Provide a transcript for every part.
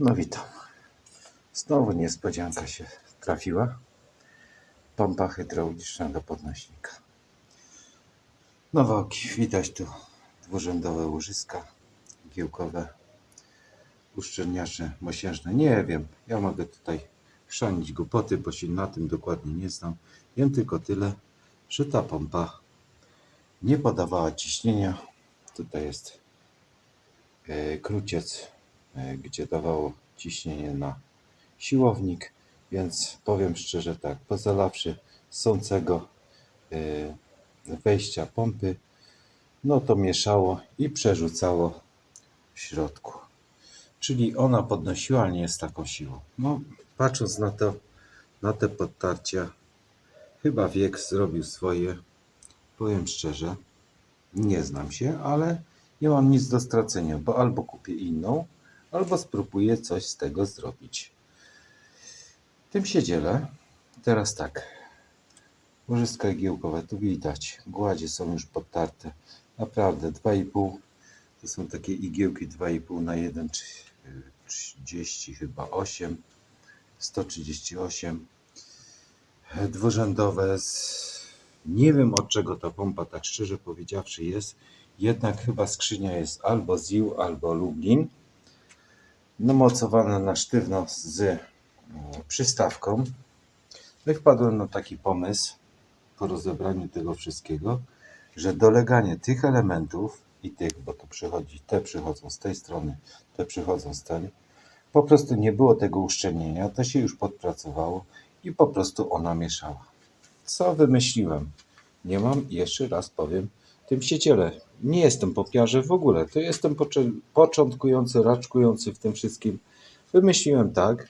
No witam. Znowu niespodzianka się trafiła. Pompa hydrauliczna do podnośnika. No wałki, widać tu dwurzędowe łożyska giełkowe, uszczelniacze mosiężne. Nie wiem, ja mogę tutaj chrzanić głupoty, bo się na tym dokładnie nie znam. Wiem tylko tyle, że ta pompa nie podawała ciśnienia. Tutaj jest e, kruciec, gdzie dawało ciśnienie na siłownik, więc powiem szczerze tak, pozalawszy sącego e, wejścia pompy, no to mieszało i przerzucało w środku. Czyli ona podnosiła, ale nie z taką siłą. No, patrząc na to, na te podtarcia, chyba wiek zrobił swoje. Powiem szczerze, nie znam się, ale nie mam nic do stracenia, bo albo kupię inną, albo spróbuję coś z tego zrobić. Tym się dzielę. Teraz tak. Łożyska igiełkowe, tu widać. Gładzie są już podtarte. Naprawdę 2,5 to są takie igiełki 2,5 na 1, 30 chyba 8, 138. Dwurzędowe z... Nie wiem od czego ta pompa tak szczerze powiedziawszy jest. Jednak chyba skrzynia jest albo ZIL, albo Lublin. Mocowana na sztywno z mm, przystawką. No i wpadłem na taki pomysł po rozebraniu tego wszystkiego, że doleganie tych elementów i tych, bo to przychodzi, te przychodzą z tej strony, te przychodzą z tej, po prostu nie było tego uszczelnienia, to się już podpracowało i po prostu ona mieszała. Co wymyśliłem? Nie mam, jeszcze raz powiem, tym się. Nie jestem popiarze w ogóle, to jestem początkujący, raczkujący w tym wszystkim. Wymyśliłem tak,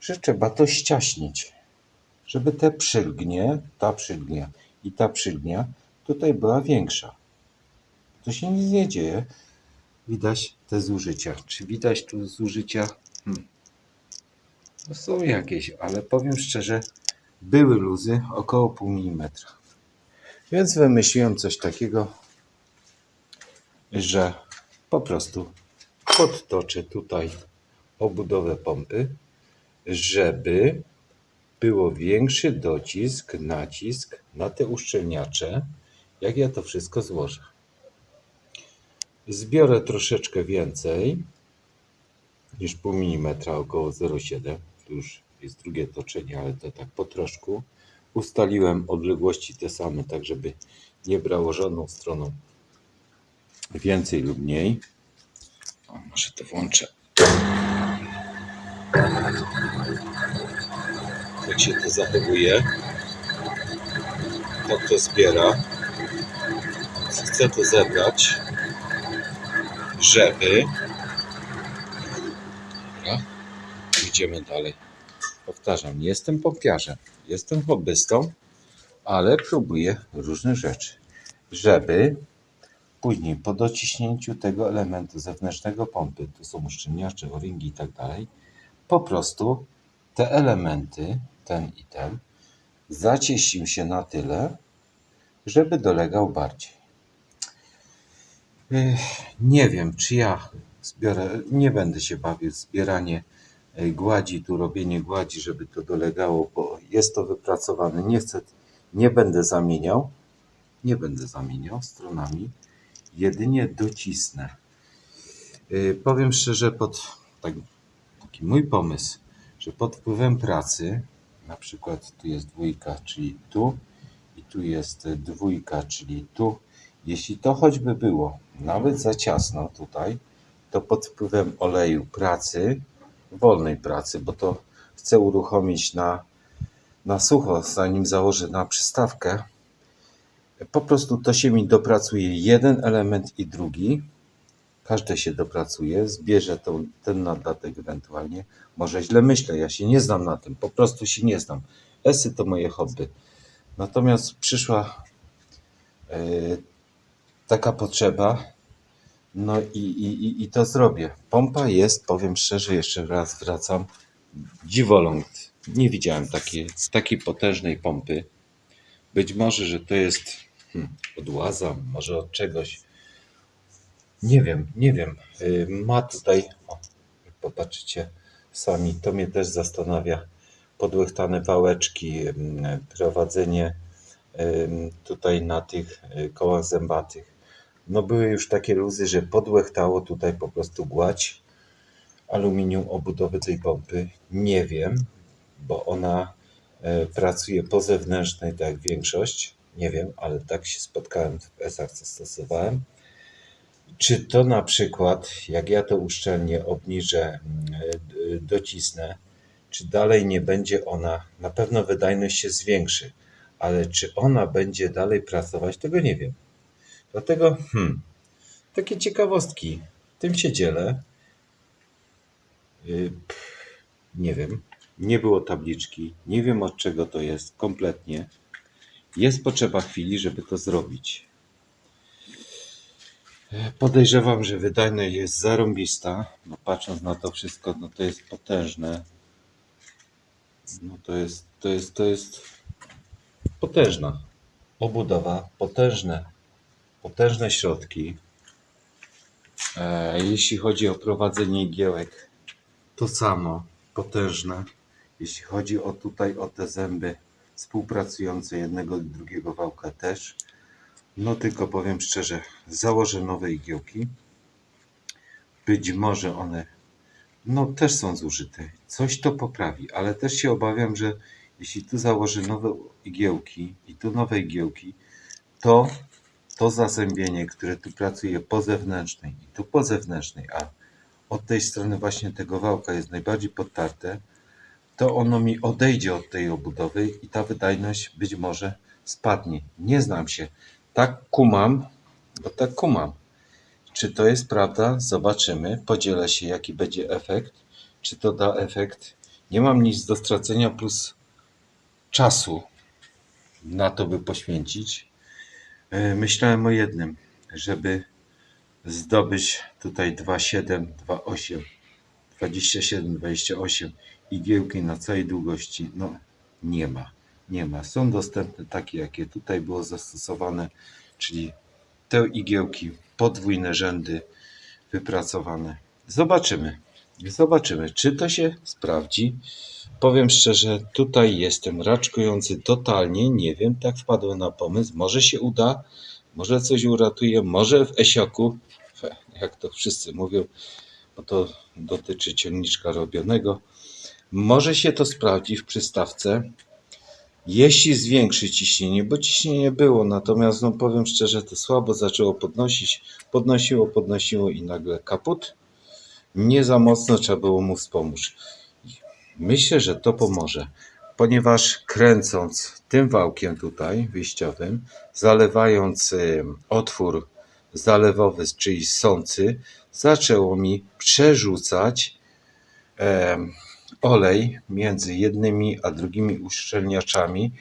że trzeba to ściaśnić, żeby te przylgnie, ta przylgnia i ta przylgnia tutaj była większa. To się nic nie dzieje. Widać te zużycia. Czy widać tu zużycia? Hmm. No są jakieś, ale powiem szczerze, były luzy około pół milimetra. Więc wymyśliłem coś takiego, że po prostu podtoczę tutaj obudowę pompy, żeby było większy docisk, nacisk na te uszczelniacze, jak ja to wszystko złożę. Zbiorę troszeczkę więcej niż pół milimetra, około 0,7. Tu już jest drugie toczenie, ale to tak po troszku. Ustaliłem odległości te same, tak żeby nie brało żadną stroną więcej lub mniej. O, może to włączę. Jak się to zachowuje. Tak to zbiera. Chcę to zebrać, żeby. Dobra. Idziemy dalej. Powtarzam, nie jestem popiarzem, jestem hobbystą, ale próbuję różne rzeczy, żeby później po dociśnięciu tego elementu zewnętrznego pompy, tu są uszczelniacze, o-ringi i tak dalej, po prostu te elementy, ten i ten, zacieścił się na tyle, żeby dolegał bardziej. Nie wiem, czy ja zbiorę, nie będę się bawił w zbieranie gładzi, tu robienie gładzi, żeby to dolegało, bo jest to wypracowane. Nie chcę, nie będę zamieniał, nie będę zamieniał stronami, jedynie docisnę. Yy, Powiem szczerze, pod tak, taki mój pomysł, że pod wpływem pracy, na przykład tu jest dwójka, czyli tu, i tu jest dwójka, czyli tu, jeśli to choćby było nawet za ciasno tutaj, to pod wpływem oleju pracy, wolnej pracy, bo to chcę uruchomić na, na sucho, zanim założę na przystawkę, po prostu to się mi dopracuje jeden element i drugi. Każde się dopracuje, zbierze ten nadatek ewentualnie. Może źle myślę, ja się nie znam na tym, po prostu się nie znam. Esy to moje hobby. Natomiast przyszła e, taka potrzeba, no i, i, i, i to zrobię. Pompa jest, powiem szczerze, jeszcze raz wracam, dziwoląg. Nie widziałem takiej, takiej potężnej pompy. Być może, że to jest hmm, od łaza, może od czegoś. Nie wiem, nie wiem. Y, Ma tutaj, o, sami. To mnie też zastanawia. Podłechtane wałeczki, prowadzenie tutaj na tych e, kołach zębatych. No były już takie luzy, że podłechtało tutaj po prostu gładź aluminium obudowy tej pompy. Nie wiem, bo ona e, pracuje po zewnętrznej, tak jak większość. Nie wiem, ale tak się spotkałem w ESach, co stosowałem. Czy to na przykład, jak ja to uszczelnię, obniżę, mm, docisnę, czy dalej nie będzie ona, na pewno wydajność się zwiększy, ale czy ona będzie dalej pracować, tego nie wiem. Dlatego, hmm, takie ciekawostki, tym się dzielę. Y, Nie wiem, nie było tabliczki, nie wiem od czego to jest kompletnie. Jest potrzeba chwili, żeby to zrobić. Podejrzewam, że wydajność jest zarąbista. No patrząc na to wszystko, no to jest potężne. No to jest, to jest, to jest potężna obudowa, potężne, potężne środki. E, jeśli chodzi o prowadzenie igiełek, to samo, potężne. Jeśli chodzi o tutaj o te zęby współpracujące jednego i drugiego wałka też. No tylko powiem szczerze, założę nowe igiełki. Być może one no też są zużyte. Coś to poprawi, ale też się obawiam, że jeśli tu założę nowe igiełki i tu nowe igiełki, to to zazębienie, które tu pracuje po zewnętrznej i tu po zewnętrznej, a od tej strony właśnie tego wałka jest najbardziej podtarte, to ono mi odejdzie od tej obudowy i ta wydajność być może spadnie. Nie znam się. Tak kumam, bo tak kumam. Czy to jest prawda? Zobaczymy. Podzielę się, jaki będzie efekt. Czy to da efekt? Nie mam nic do stracenia, plus czasu na to, by poświęcić. E, Myślałem o jednym, żeby zdobyć tutaj 2,7, 2,8, 27, 28 igiełki na całej długości. No, nie ma. Nie ma. Są dostępne takie, jakie tutaj było zastosowane, czyli te igiełki, podwójne rzędy wypracowane. Zobaczymy. Zobaczymy, czy to się sprawdzi. Powiem szczerze, tutaj jestem raczkujący totalnie. Nie wiem, tak wpadłem na pomysł. Może się uda, może coś uratuje, może w Esioku, jak to wszyscy mówią, bo to dotyczy ciągniczka robionego. Może się to sprawdzi w przystawce. Jeśli zwiększy ciśnienie, bo ciśnienie było, natomiast no powiem szczerze, to słabo zaczęło podnosić, podnosiło, podnosiło i nagle kaput. Nie za mocno trzeba było mu wspomóc. Myślę, że to pomoże, ponieważ kręcąc tym wałkiem tutaj wyjściowym, zalewając otwór zalewowy, czyli sący, zaczęło mi przerzucać em, olej między jednymi a drugimi uszczelniaczami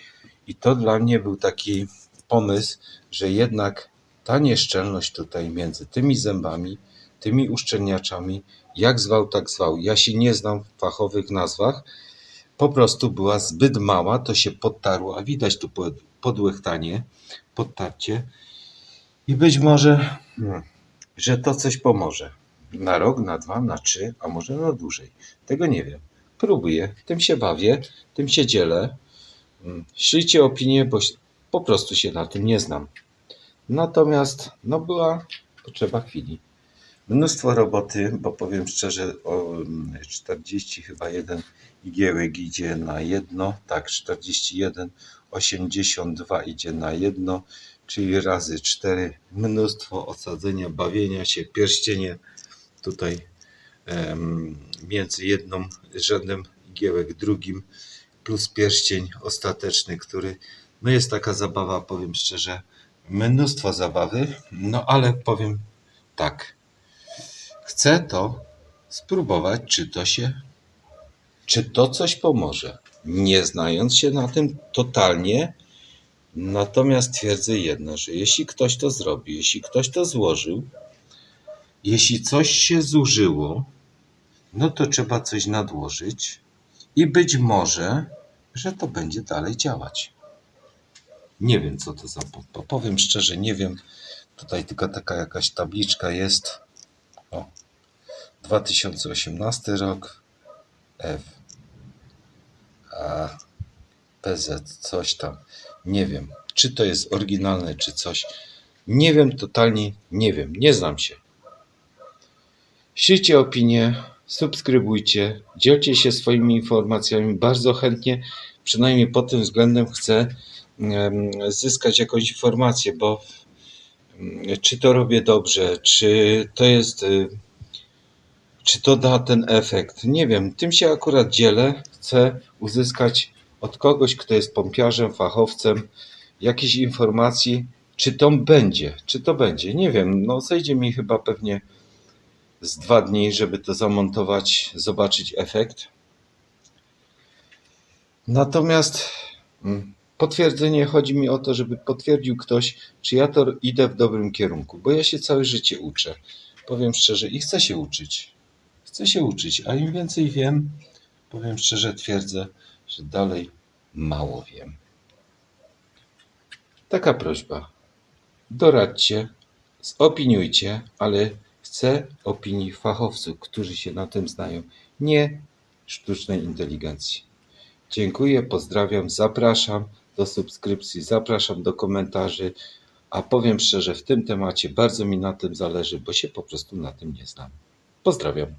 i to dla mnie był taki pomysł, że jednak ta nieszczelność tutaj między tymi zębami, tymi uszczelniaczami, jak zwał, tak zwał. Ja się nie znam w fachowych nazwach, po prostu była zbyt mała, to się podtarło, a widać tu pod- podłechtanie, podtarcie i być może, hmm, że to coś pomoże. Na rok, na dwa, na trzy, a może na dłużej. Tego nie wiem. Próbuję, tym się bawię, tym się dzielę. Mm, Ślijcie opinię, bo po prostu się na tym nie znam. Natomiast no była potrzeba chwili. Mnóstwo roboty, bo powiem szczerze, o mm, 40 chyba jeden igiełek idzie na jedno, tak 41, 82 idzie na jedno, czyli razy 4. Mnóstwo osadzenia, bawienia się, pierścienie tutaj między jedną rzędem igiełek drugim, plus pierścień ostateczny, który no jest taka zabawa, powiem szczerze, mnóstwo zabawy, no ale powiem tak, chcę to spróbować, czy to się, czy to coś pomoże. Nie znając się na tym totalnie, natomiast twierdzę jedno, że jeśli ktoś to zrobi, jeśli ktoś to złożył, jeśli coś się zużyło, no to trzeba coś nadłożyć i być może, że to będzie dalej działać. Nie wiem, co to za pompa. Powiem szczerze, nie wiem. Tutaj tylko taka jakaś tabliczka jest. O, 2018 rok. F A PZ, coś tam. Nie wiem, czy to jest oryginalne, czy coś. Nie wiem, totalnie nie wiem, nie znam się. Ślijcie opinie, subskrybujcie, dzielcie się swoimi informacjami. Bardzo chętnie, przynajmniej pod tym względem, chcę zyskać jakąś informację, bo czy to robię dobrze, czy to jest, y, czy to da ten efekt. Nie wiem, tym się akurat dzielę. Chcę uzyskać od kogoś, kto jest pompiarzem, fachowcem, jakieś informacji, czy to będzie, czy to będzie. Nie wiem, no zejdzie mi chyba pewnie z dwa dni, żeby to zamontować, zobaczyć efekt. Natomiast mm, potwierdzenie chodzi mi o to, żeby potwierdził ktoś, czy ja to idę w dobrym kierunku, bo ja się całe życie uczę. Powiem szczerze i chcę się uczyć. Chcę się uczyć, a im więcej wiem, powiem szczerze, twierdzę, że dalej mało wiem. Taka prośba. Doradźcie, zopiniujcie, ale chcę opinii fachowców, którzy się na tym znają, nie sztucznej inteligencji. Dziękuję, pozdrawiam, zapraszam do subskrypcji, zapraszam do komentarzy, a powiem szczerze, w tym temacie bardzo mi na tym zależy, bo się po prostu na tym nie znam. Pozdrawiam.